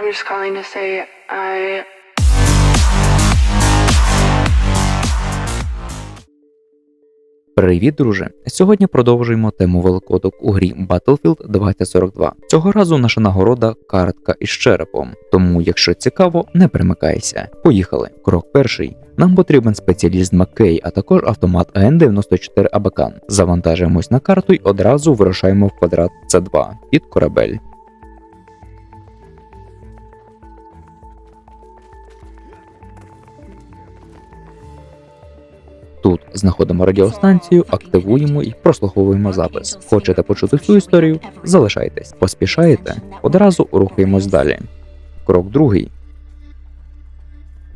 I'm just calling to say I Привіт, друже! Сьогодні продовжуємо тему великодок у грі Battlefield 2042. Цього разу наша нагорода картка із черепом. Тому, якщо цікаво, не примикайся. Поїхали. Крок перший. Нам потрібен спеціаліст Маккей, а також автомат АН-94 Абакан. Завантажуємось на карту й одразу вирушаємо в квадрат С2 під корабель. Тут знаходимо радіостанцію, активуємо і прослуховуємо запис. Хочете почути цю історію? Залишайтесь. Поспішаєте? Одразу рухаємось далі. Крок другий.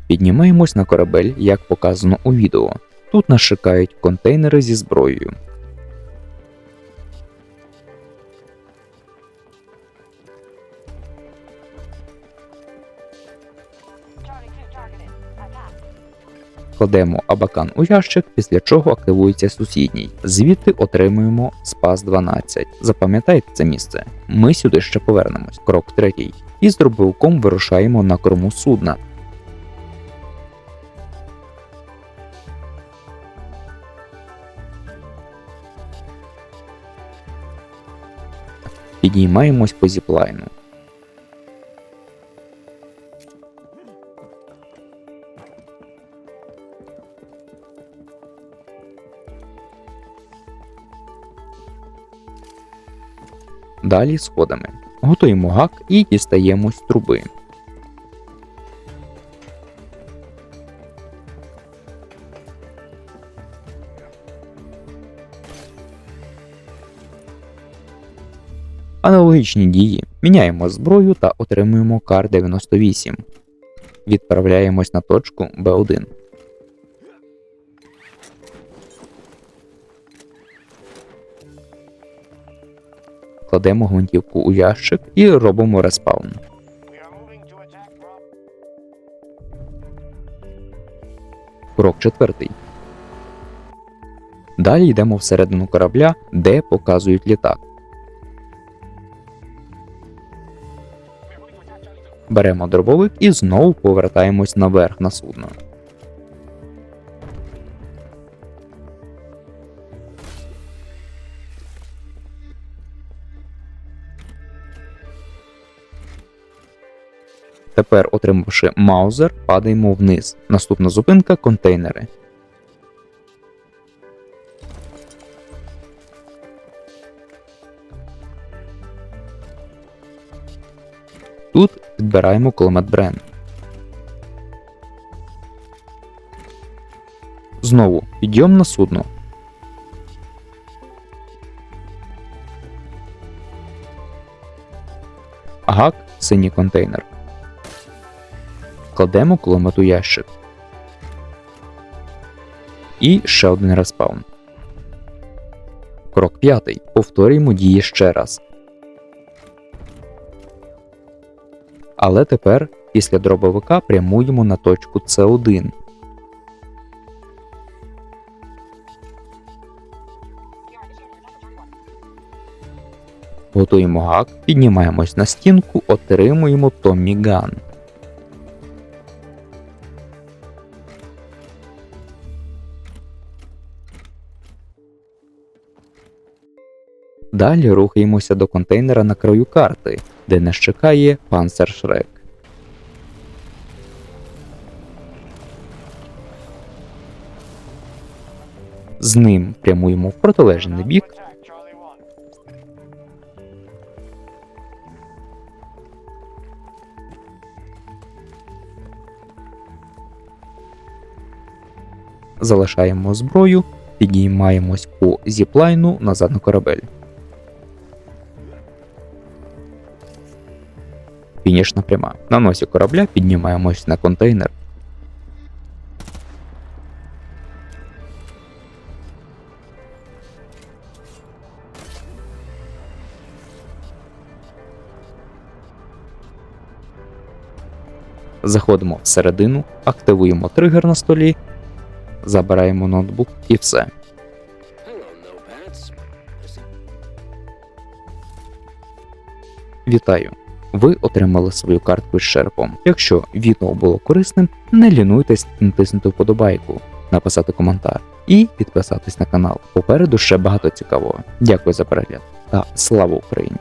Піднімаємось на корабель, як показано у відео. Тут нас чекають контейнери зі зброєю. Кладемо абакан у ящик, після чого активується сусідній. Звідти отримуємо спас 12. Запам'ятайте це місце. Ми сюди ще повернемось. Крок третій. І з дробовиком вирушаємо на корму судна. Підіймаємось по зіплайну. Далі сходами. Готуємо гак і дістаємо з труби. Аналогічні дії. Міняємо зброю та отримуємо кар 98. Відправляємось на точку Б1. Кладемо гвинтівку у ящик і робимо респаун. Крок четвертий. Далі йдемо всередину корабля, де показують літак. Беремо дробовик і знову повертаємось наверх на судно. Тепер, отримавши маузер, падаємо вниз. Наступна зупинка контейнери. Тут підбираємо кулемет Брен. Знову підйом на судно. Гак синій контейнер. Кладемо кулемет ящик. І ще один респаун. Крок п'ятий. Повторюємо дії ще раз. Але тепер після дробовика прямуємо на точку С1. Готуємо гак, піднімаємось на стінку, отримуємо Томмі Ган. Далі рухаємося до контейнера на краю карти, де нас чекає панцершрек. З ним прямуємо в протилежний бік. Залишаємо зброю, підіймаємось по зіплайну назад на корабель. Фінішна пряма. На носі корабля піднімаємось на контейнер. Заходимо всередину, активуємо тригер на столі, забираємо ноутбук і все. Вітаю! Ви отримали свою картку з черепом. Якщо відео було корисним, не лінуйтесь натиснути вподобайку, написати коментар і підписатись на канал. Попереду ще багато цікавого. Дякую за перегляд та слава Україні!